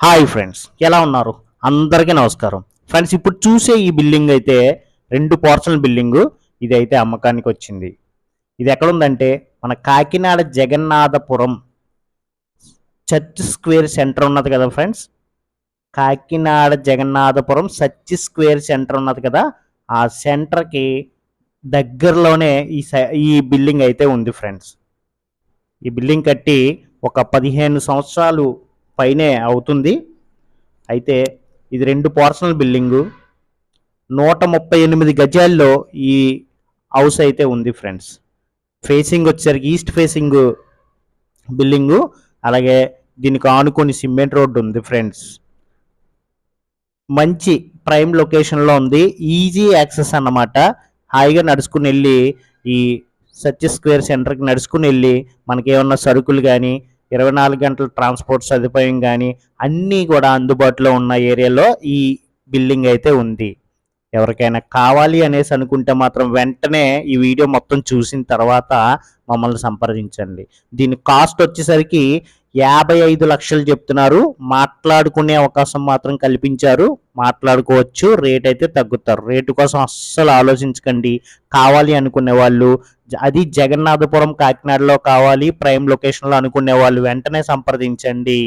Hi friends ఎలా ఉన్నారు? అందరికీ నమస్కారం. ఫ్రెండ్స్ ఇప్పుడు చూసే ఈ బిల్డింగ్ అయితే రెండు పోర్షన్ల బిల్డింగ్ ఇది అయితే అమ్మకానికి వచ్చింది. ఇది ఎక్కడుందంటే మన Kakinada Jagannathapuram church square centre ఉన్నది కదా ఫ్రెండ్స్? కాకినాడ జగన్నాథపురం సచ్ స్క్వేర్ సెంటర్ ఉన్నది కదా? ఆ సెంటర్కి దగ్గరలోనే ఈ స- ఈ బిల్డింగ్ అయితే ఉంది ఫ్రెండ్స్. ఈ బిల్డింగ్ కట్టి ఒక పదిహేను సంవత్సరాలు పైనే అవుతుంది. అయితే ఇది రెండు పోర్షనల్ బిల్డింగు నూట ముప్పై ఎనిమిది గజాల్లో ఈ హౌస్ అయితే ఉంది ఫ్రెండ్స్ ఫేసింగ్ వచ్చేసరికి ఈస్ట్ ఫేసింగ్ బిల్డింగు అలాగే దీనికి ఆనుకొని సిమెంట్ రోడ్డు ఉంది ఫ్రెండ్స్ మంచి ప్రైమ్ లొకేషన్లో ఉంది. ఈజీ యాక్సెస్ అన్నమాట. హాయిగా నడుచుకుని వెళ్ళి ఈ సత్య స్క్వేర్ సెంటర్కి నడుచుకుని వెళ్ళి మనకి ఏమన్నా సరుకులు కానీ ఇరవై నాలుగు గంటల ట్రాన్స్పోర్ట్ సదుపాయం కానీ అన్నీ కూడా అందుబాటులో ఉన్న ఏరియాలో ఈ బిల్డింగ్ అయితే ఉంది. ఎవరికైనా కావాలి అనేసి అనుకుంటే మాత్రం వెంటనే ఈ వీడియో మొత్తం చూసిన తర్వాత మమ్మల్ని సంప్రదించండి. దీని కాస్ట్ వచ్చేసరికి యాభై ఐదు లక్షలు చెప్తున్నారు. మాట్లాడుకునే అవకాశం మాత్రం కల్పించారు. మాట్లాడుకోవచ్చు రేట్ అయితే తగ్గుతారు. రేటు కోసం అస్సలు ఆలోచించకండి. కావాలి అనుకునే వాళ్ళు అది జగన్నాథపురం కాకినాడలో కావాలి ప్రైమ్ లొకేషన్లో అనుకునే వాళ్ళు వెంటనే సంప్రదించండి.